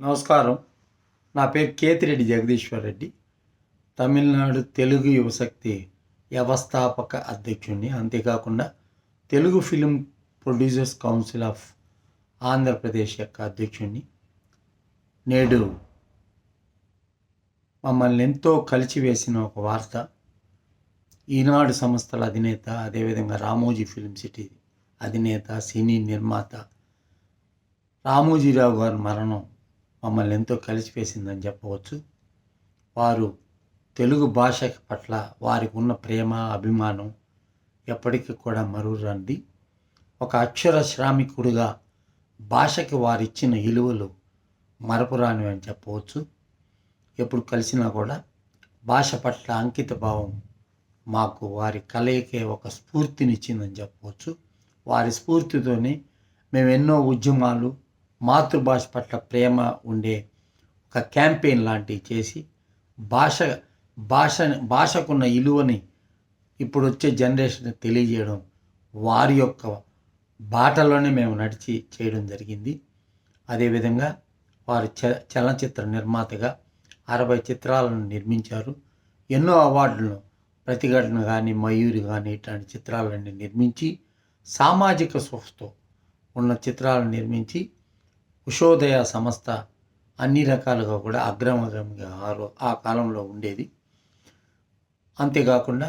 నమస్కారం. నా పేరు కేతిరెడ్డి జగదీశ్వర్ రెడ్డి. తమిళనాడు తెలుగు యువశక్తి వ్యవస్థాపక అధ్యక్షుడిని. అంతేకాకుండా Telugu film producers council of Andhra Pradesh యొక్క అధ్యక్షుడిని. నేడు మమ్మల్ని ఎంతో కలిచివేసిన ఒక వార్త. ఈనాడు సంస్థల అధినేత అదేవిధంగా రామోజీ ఫిలిం సిటీ అధినేత సినీ నిర్మాత రామోజీరావు గారి మరణం మమ్మల్ని ఎంతో కలిసివేసిందని చెప్పవచ్చు. వారు తెలుగు భాష పట్ల వారికి ఉన్న ప్రేమ అభిమానం ఎప్పటికీ కూడా మరురంది ఒక అక్షర శ్రామికుడుగా భాషకి వారిచ్చిన విలువలు మరపురానివి అని చెప్పవచ్చు. ఎప్పుడు కలిసినా కూడా భాష పట్ల అంకిత భావం మాకు వారి కలయికే ఒక స్ఫూర్తినిచ్చిందని చెప్పవచ్చు. వారి స్ఫూర్తితోనే మేము ఎన్నో ఉద్యమాలు మాతృభాష పట్ల ప్రేమ ఉండే ఒక క్యాంపెయిన్ లాంటివి చేసి భాష భాష భాషకున్న విలువని ఇప్పుడు వచ్చే జనరేషన్ తెలియజేయడం వారి యొక్క బాటలోనే మేము నడిచి చేయడం జరిగింది. అదేవిధంగా వారు చ చలనచిత్ర నిర్మాతగా అరవై చిత్రాలను నిర్మించారు. ఎన్నో అవార్డులను ప్రతిఘటన కానీ మయూరి కానీ ఇట్లాంటి చిత్రాలన్నీ నిర్మించి సామాజిక స్వస్థతో ఉన్న చిత్రాలను నిర్మించి ఉషోదయ సంస్థ అన్ని రకాలుగా కూడా అగ్రమగంగా ఆ కాలంలో ఉండేది. అంతేకాకుండా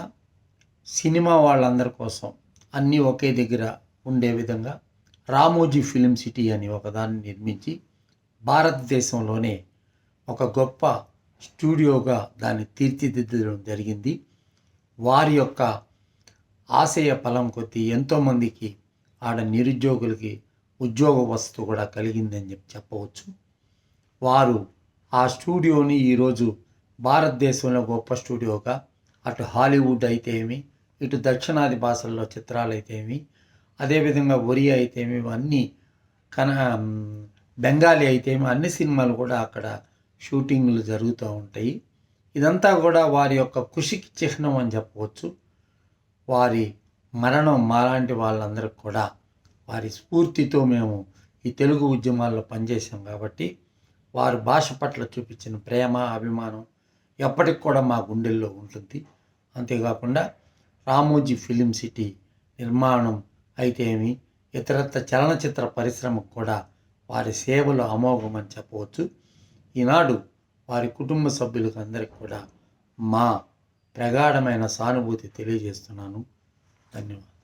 సినిమా వాళ్ళందరి కోసం అన్నీ ఒకే దగ్గర ఉండే విధంగా రామోజీ ఫిలిం సిటీ అని ఒకదాన్ని నిర్మించి భారతదేశంలోనే ఒక గొప్ప స్టూడియోగా దాన్ని తీర్చిదిద్దడం జరిగింది. వారి యొక్క ఆశయ ఫలం కొద్దీ ఎంతోమందికి ఆడ నిరుద్యోగులకి ఉద్యోగ వస్తు కూడా కలిగిందని చెప్పి చెప్పవచ్చు. వారు ఆ స్టూడియోని ఈరోజు భారతదేశంలో గొప్ప స్టూడియోగా అటు హాలీవుడ్ అయితే ఏమి ఇటు దక్షిణాది భాషల్లో చిత్రాలు అయితే ఏమి అదేవిధంగా ఒరియా అయితే ఏమి అన్నీ కన బెంగాలీ అయితే ఏమి అన్ని సినిమాలు కూడా అక్కడ షూటింగ్లు జరుగుతూ ఉంటాయి. ఇదంతా కూడా వారి యొక్క కృషికి చిహ్నం అని చెప్పవచ్చు. వారి మరణం మాలాంటి వాళ్ళందరికీ కూడా వారి స్ఫూర్తితో మేము ఈ తెలుగు ఉద్యమాల్లో పనిచేసాం కాబట్టి వారు భాష పట్ల చూపించిన ప్రేమ అభిమానం ఎప్పటికి కూడా మా గుండెల్లో ఉంటుంది. అంతేకాకుండా రామోజీ ఫిలిం సిటీ నిర్మాణం అయితే ఏమి ఇతరత్ర చలనచిత్ర పరిశ్రమకు కూడా వారి సేవలు అమోఘమని చెప్పవచ్చు. ఈనాడు వారి కుటుంబ సభ్యులకు అందరికి కూడా మా ప్రగాఢమైన సానుభూతి తెలియజేస్తున్నాను. ధన్యవాదాలు.